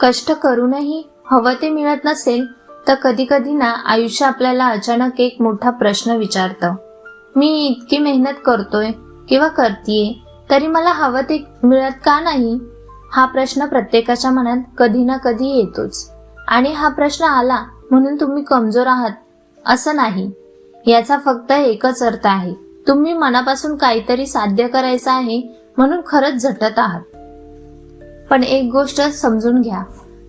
कष्ट करूनही हवं ते मिळत नसेल तर कधी कधी ना आयुष्य आपल्याला अचानक एक मोठा प्रश्न विचारतं. मी इतकी मेहनत करतोय किंवा करतीये तरी मला हवं ते मिळत का नाही? हा प्रश्न प्रत्येकाच्या मनात कधी ना कधी येतोच. आणि हा प्रश्न आला म्हणून तुम्ही कमजोर आहात असं नाही. याचा फक्त एकच अर्थ आहे तुम्ही मनापासून काहीतरी साध्य करायचं आहे म्हणून खरंच झटत आहात. पण एक गोष्ट समजून घ्या.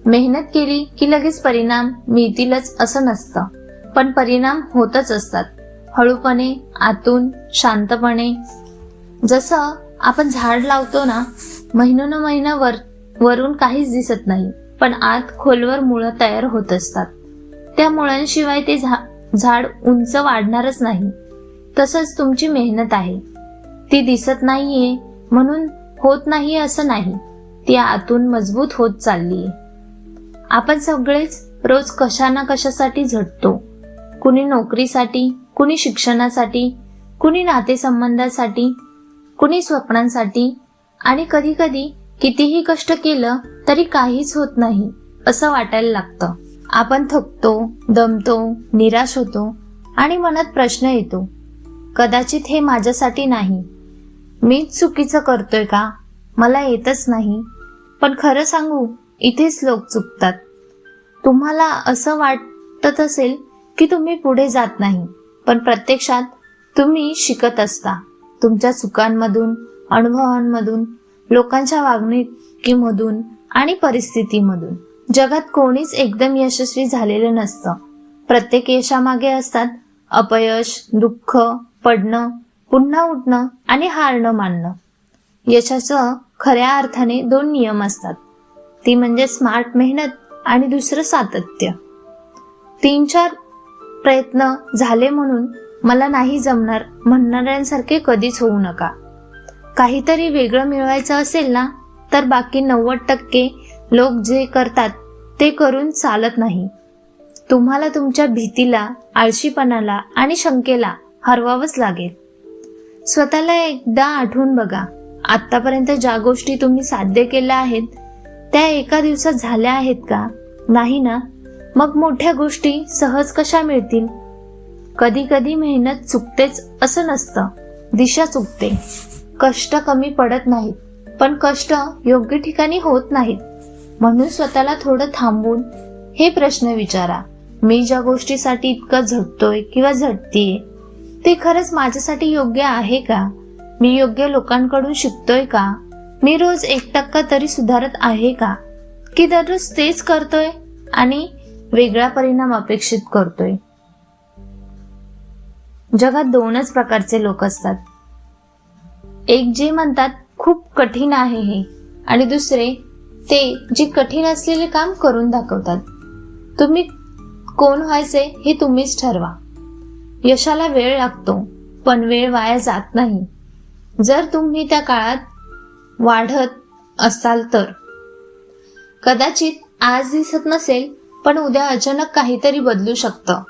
मेहनत केली की लगेच परिणाम मिळतीलच असं नसतं. पण परिणाम होतच असतात. हळूपणे आतून शांतपणे. जसं आपण झाड लावतो ना महिनोन महिना वर वरून काहीच दिसत नाही पण आत खोलवर मुळं तयार होत असतात. त्या मुळांशिवाय ते झा झाड उंच वाढणारच नाही. तसंच तुमची मेहनत आहे. ती दिसत नाहीये म्हणून होत नाही असं नाही. ती आतून मजबूत होत चालली. आपण सगळेच रोज कशा ना कशासाठी झटतो. कुणी नोकरीसाठी कुणी शिक्षणासाठी कुणी नातेसंबंधासाठी कुणी स्वप्नांसाठी आणि कधी कधी कितीही कष्ट केलं तरी काहीच होत नाही असं वाटायला लागतं. आपण थकतो दमतो निराश होतो आणि मनात प्रश्न येतो कदाचित हे माझ्यासाठी नाही. मीच चुकीचं करतोय का? मला येतच नाही. पण खरं सांगू इथेच लोक चुकतात. तुम्हाला असं वाटत असेल की तुम्ही पुढे जात नाही पण प्रत्यक्षात तुम्ही शिकत असता. तुमच्या चुकांमधून अनुभवांमधून लोकांच्या वागणुकीमधून आणि परिस्थितीमधून. जगात कोणीच एकदम यशस्वी झालेलं नसतं. प्रत्येक यशामागे असतात अपयश दुःख पडणं पुन्हा उठणं आणि हारणं मानणं. यशाचं खऱ्या अर्थाने दोन नियम असतात. ती म्हणजे स्मार्ट मेहनत आणि दुसरं सातत्य. तीन चार प्रयत्न झाले म्हणून मला नाही जमणार म्हणणाऱ्यांसारखे कधीच होऊ नका. काहीतरी वेगळं मिळवायचं असेल ना तर बाकी नव्वद टक्के लोक जे करतात ते करून चालत नाही. तुम्हाला तुमच्या भीतीला आळशीपणाला आणि शंकेला हरवावंच लागेल. स्वतःला एकदा आठवून बघा. आत्तापर्यंत ज्या गोष्टी तुम्ही साध्य केल्या आहेत त्या एका दिवसात झाल्या आहेत का? नाही ना? मग मोठ्या गोष्टी सहज कशा मिळतील? कधी कधी मेहनत चुकतेच असं नसतं. दिशा चुकते. कष्ट कमी पडत नाहीत. पण कष्ट योग्य ठिकाणी होत नाहीत. म्हणून स्वतःला थोडं थांबून हे प्रश्न विचारा. मी ज्या गोष्टीसाठी इतकं झटतोय किंवा झटतीये ते खरंच माझ्यासाठी योग्य आहे का? मी योग्य लोकांकडून शिकतोय का? मी रोज एक टक्का तरी सुधारत आहे का? की दररोज तेच करतोय आणि वेगळा परिणाम अपेक्षित करतोय? जगात दोनच प्रकारचे लोक असतात. एक जे म्हणतात खूप कठीण आहे हे. आणि दुसरे ते जे कठीण असलेले काम करून दाखवतात. तुम्ही कोण व्हायचे हे तुम्हीच ठरवा. यशाला वेळ लागतो पण वेळ वाया जात नाही. जर तुम्ही त्या काळात वाढत असाल तर. कदाचित आज दिसत नसेल पण उद्या अचानक काहीतरी बदलू शकतं.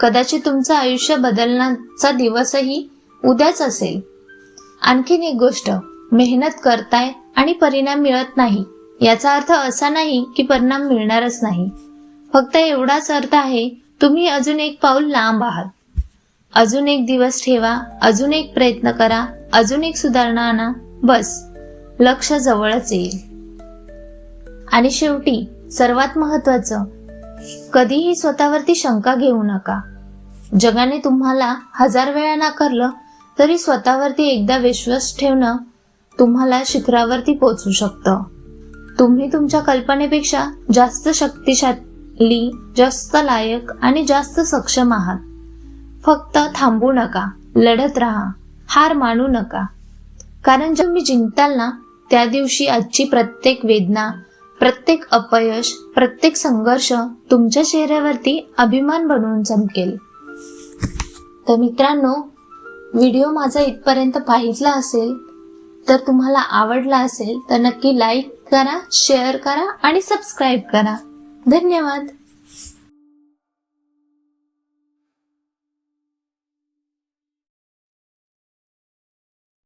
कदाचित तुमचं आयुष्य बदलण्याचा दिवसही उद्याच असेल. आणखीन एक गोष्ट मेहनत करताय आणि परिणाम मिळत नाही. याचा अर्थ असा नाही की परिणाम मिळणारच नाही. फक्त एवढाच अर्थ आहे तुम्ही अजून एक पाऊल लांब आहात. अजून एक दिवस ठेवा अजून एक प्रयत्न करा अजून एक सुधारणा आणा. बस. लक्ष जवळच येईल. आणि शेवटी सर्वात महत्वाचं कधीही स्वतःवरती शंका घेऊ नका. जगाने तुम्हाला हजार वेळा नाकारलं तरी स्वतःवरती एकदा विश्वास ठेवणं तुम्हाला शिखरावरती पोचू शकतं. तुम्ही तुमच्या कल्पनेपेक्षा जास्त शक्तिशाली जास्त लायक आणि जास्त सक्षम आहात. फक्त थांबू नका. लढत राहा. हार मानू नका. कारण जेव्हा तुम्ही जिंकताल ना त्या दिवशी आजची प्रत्येक वेदना प्रत्येक अपयश प्रत्येक संघर्ष तुमच्या चेहऱ्यावरती अभिमान बनवून चमकेल. तर मित्रांनो व्हिडिओ माझा इथपर्यंत पाहितला असेल तर तुम्हाला आवडला असेल तर नक्की लाईक करा शेअर करा आणि सबस्क्राईब करा. धन्यवाद.